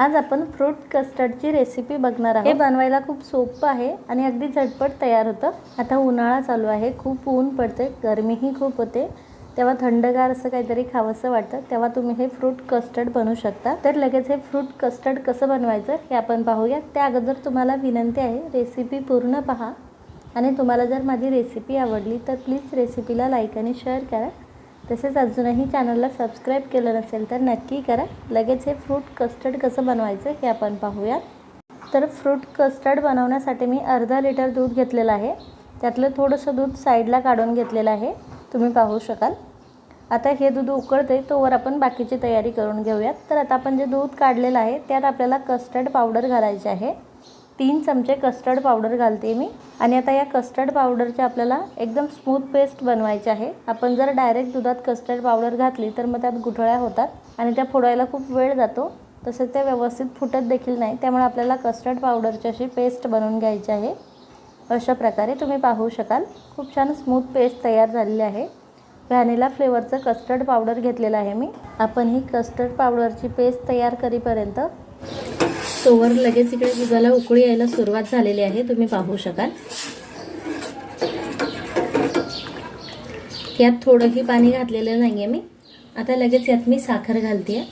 आज आपण फ्रूट कस्टर्डची रेसिपी बघणार आहोत. हे बनवायला खूप सोपं आहे आणि अगदी झटपट तयार होतं. आता उन्हाळा चालू आहे खूप ऊन पडते गरमीही खूप होते. तेव्हा थंडगार असं काहीतरी खावंसं वाटतं. तेव्हा तुम्ही हे फ्रूट कस्टर्ड बनवू शकता. तर लगेच हे फ्रूट कस्टर्ड कसं बनवायचं हे आपण पाहूया. त्या अगोदर तुम्हाला विनंती आहे रेसिपी पूर्ण पहा. आणि तुम्हाला जर माझी रेसिपी आवडली तर प्लीज रेसिपीला लाईक आणि शेअर करा. तसेच अजूनही चॅनलला सबस्क्राईब केलं नसेल तर नक्की करा. लगेच हे फ्रूट कस्टर्ड कसं बनवायचं हे आपण पाहूया तर फ्रूट कस्टर्ड बनवण्यासाठी मी अर्धा लिटर दूध घेतलेलं आहे. त्यातलं थोडंसं दूध साईडला काढून घेतलेलं आहे. तुम्ही पाहू शकाल. आता हे दूध उकळते तोवर आपण बाकीची तयारी करून घेऊयात. तर आता आपण जे दूध काढलेलं आहे त्यात आपल्याला कस्टर्ड पावडर घालायची आहे. तीन चमचे कस्टर्ड पावडर घालते मी. आणि आता या कस्टर्ड पावडरची आपल्याला एकदम स्मूथ पेस्ट बनवायची आहे. आपण जर डायरेक्ट दुधात कस्टर्ड पावडर घातली तर मग त्यात गुठळ्या होतात आणि त्या फोडायला खूप वेळ जातो. तसेच ते व्यवस्थित फुटत देखील नाही. त्यामुळे आपल्याला कस्टर्ड पावडरची अशी पेस्ट बनवून घ्यायची आहे. अशा प्रकारे तुम्ही पाहू शकाल. खूप छान स्मूथ पेस्ट तयार झालेली आहे. व्हॅनिला फ्लेवरचं कस्टर्ड पावडर घेतलेलं आहे मी. आपण ही कस्टर्ड पावडरची पेस्ट तयार करीपर्यंत तोवर लगेच इकडे दुधाला उकळी यायला सुरुवात झालेली आहे तुम्ही पाहू शकाल. यात थोडंही पाणी घातलेलं नाही आहे मी. आता लगेच यात मी साखर घालते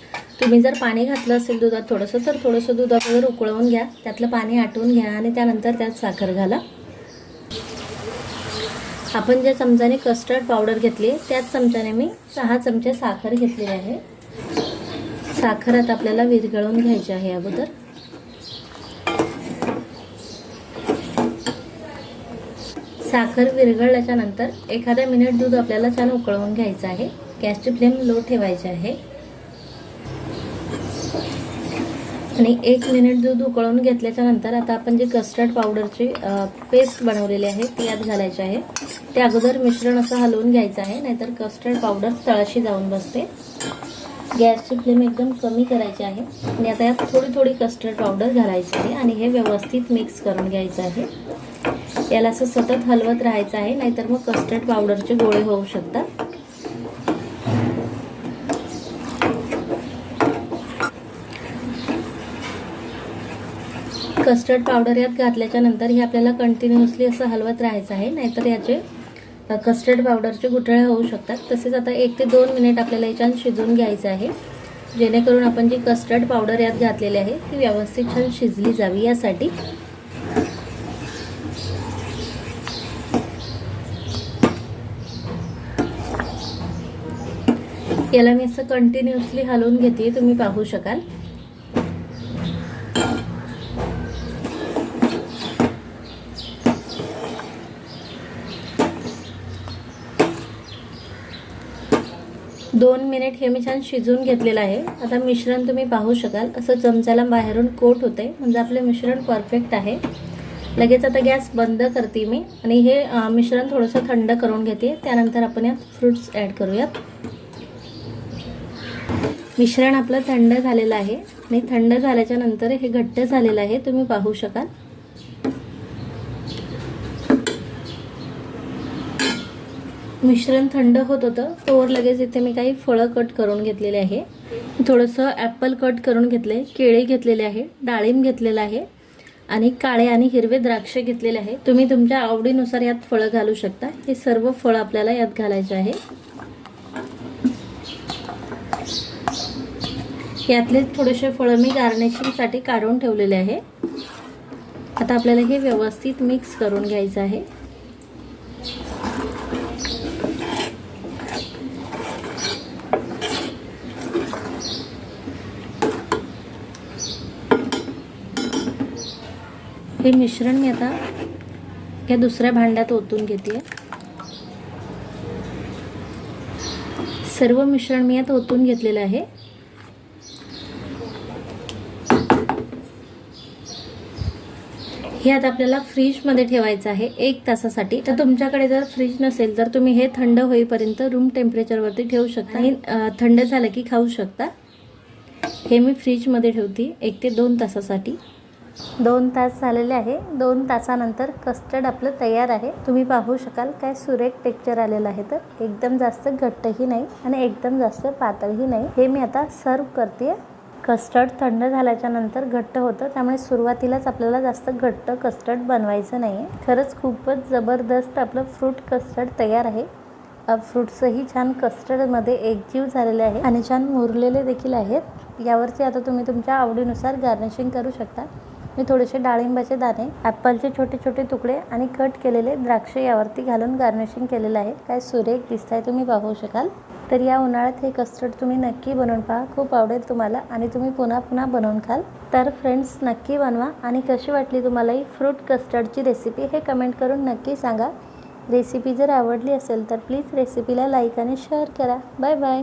तुम्ही जर पाणी घातलं असेल दुधात थोडंसं तर थोडंसं दुधावर उकळवून घ्या. त्यातलं पाणी आटवून घ्या आणि त्यानंतर त्यात साखर घाला. आपण ज्या चमच्याने कस्टर्ड पावडर घेतली त्याच चमच्याने मी सहा चमचे साखर घेतलेली आहे. साखर आता आपल्याला विरघळून घ्यायची आहे अगोदर. साखर विरघळल्याच्या नंतर मिनिट दूध आपल्याला छान उकळवून घ्यायचं आहे. गॅसची फ्लेम लो ठेवायची आहे. आणि एक मिनिट दूध उकळवून घेतल्याच्या नंतर आता आपण जी कस्टर्ड पावडरची पेस्ट बनवलेली आहे ती यात घालायची आहे. ते अगोदर मिश्रण असं हलवून घ्यायचं आहे नाहीतर कस्टर्ड पावडर तळाशी जाऊन बसते. गॅसची फ्लेम एकदम कमी करायची आहे. आणि आता यात थोडी थोडी कस्टर्ड पावडर घालायची आहे आणि हे व्यवस्थित मिक्स करून घ्यायचं आहे. याला असं सतत हलवत राहायचं आहे नाहीतर मग कस्टर्ड पावडरचे गोळे होऊ शकतात. कस्टर्ड पावडर यात घातल्याच्या नंतर हे आपल्याला कंटिन्युअसली असं हलवत राहायचं आहे नाहीतर याचे कस्टर्ड पावडरचे गुठळे होऊ शकतात. तसेच आता एक ते दोन मिनिट आपल्याला याच्यात शिजवून घ्यायचं आहे. जेणेकरून आपण जी कस्टर्ड पावडर यात घातलेली आहे ती व्यवस्थित छान शिजली जावी यासाठी. याला मी असं कंटिन्युअसली हलवून घेते तुम्ही पाहू शकाल. दोन मिनिट हे मी छान शिजवून घेतलेलं आहे. आता मिश्रण तुम्ही पाहू शकाल. असं चमच्याला बाहेरून कोट होते म्हणजे आपले मिश्रण परफेक्ट आहे. लगेच आता गॅस बंद करते मी. आणि हे मिश्रण थोडंसं थंड करून घेते. त्यानंतर आपण यात फ्रूट्स ॲड करूयात. मिश्रण आपलं थंड झालेलं आहे. आणि थंड झाल्याच्यानंतर हे घट्ट झालेलं आहे. तुम्ही पाहू शकाल. मिश्रण थंड होत होतं. तोवर लगेच इथे मी काही फळं कट करून घेतलेले आहे. थोडंसं ॲपल कट करून घेतले केळी घेतलेले आहे डाळिंब घेतलेलं आहे आणि काळे आणि हिरवे द्राक्ष घेतलेले आहे. तुम्ही तुमच्या आवडीनुसार यात फळं घालू शकता. हे सर्व फळं आपल्याला यात घालायचे आहे. यातले थोडेसे फळं मी गार्निशिंगसाठी काढून ठेवलेले आहे. आता आपल्याला हे व्यवस्थित मिक्स करून घ्यायचं आहे. हे मिश्रण मी आता या दुसऱ्या भांड्यात ओतून घेते. सर्व मिश्रण मी आता ओतून घेतलेलं आहे. हे आता आपल्याला फ्रीजमध्ये ठेवायचं आहे एक तासासाठी. तर तुमच्याकडे जर फ्रीज नसेल तर तुम्ही हे थंड होईपर्यंत रूम टेम्परेचरवरती ठेवू शकता. आणि थंड झालं की खाऊ शकता. हे मी फ्रीजमध्ये ठेवते एक ते दोन तासासाठी. दोन तास झालेले आहे. दोन तासानंतर कस्टर्ड आपलं तयार आहे. तुम्ही पाहू शकाल काय सुरेख टेक्चर आलेलं आहे तर. एकदम जास्त घट्टही नाही आणि एकदम जास्त पातळही नाही. हे मी आता सर्व करते. कस्टर्ड थंड झाल्याच्यानंतर घट्ट होतं. त्यामुळे सुरुवातीलाच आपल्याला जास्त घट्ट कस्टर्ड बनवायचं नाही आहे खरंच खूपच जबरदस्त आपलं फ्रूट कस्टर्ड तयार आहे. फ्रूट्सही छान कस्टर्डमध्ये एकजीव झालेले आहे आणि छान मुरलेले देखील आहेत. यावरती आता तुम्ही तुमच्या आवडीनुसार गार्निशिंग करू शकता. मी थोडेसे डाळिंबाचे दाणे ॲपलचे छोटे छोटे तुकडे आणि कट केलेले द्राक्ष यावरती घालून गार्निशिंग केलेलं आहे. काय सुरेख दिसत आहे तुम्ही पाहू शकाल. तर या उन्हाळ्यात हे कस्टर्ड तुम्ही नक्की बनवून पहा. खूप आवडेल तुम्हाला आणि तुम्ही पुन्हा पुन्हा बनवून खाल. तर फ्रेंड्स नक्की बनवा आणि कशी वाटली तुम्हाला ही फ्रूट कस्टर्डची रेसिपी हे कमेंट करून नक्की सांगा. रेसिपी जर आवडली असेल तर प्लीज रेसिपीला लाईक आणि शेअर करा. Bye bye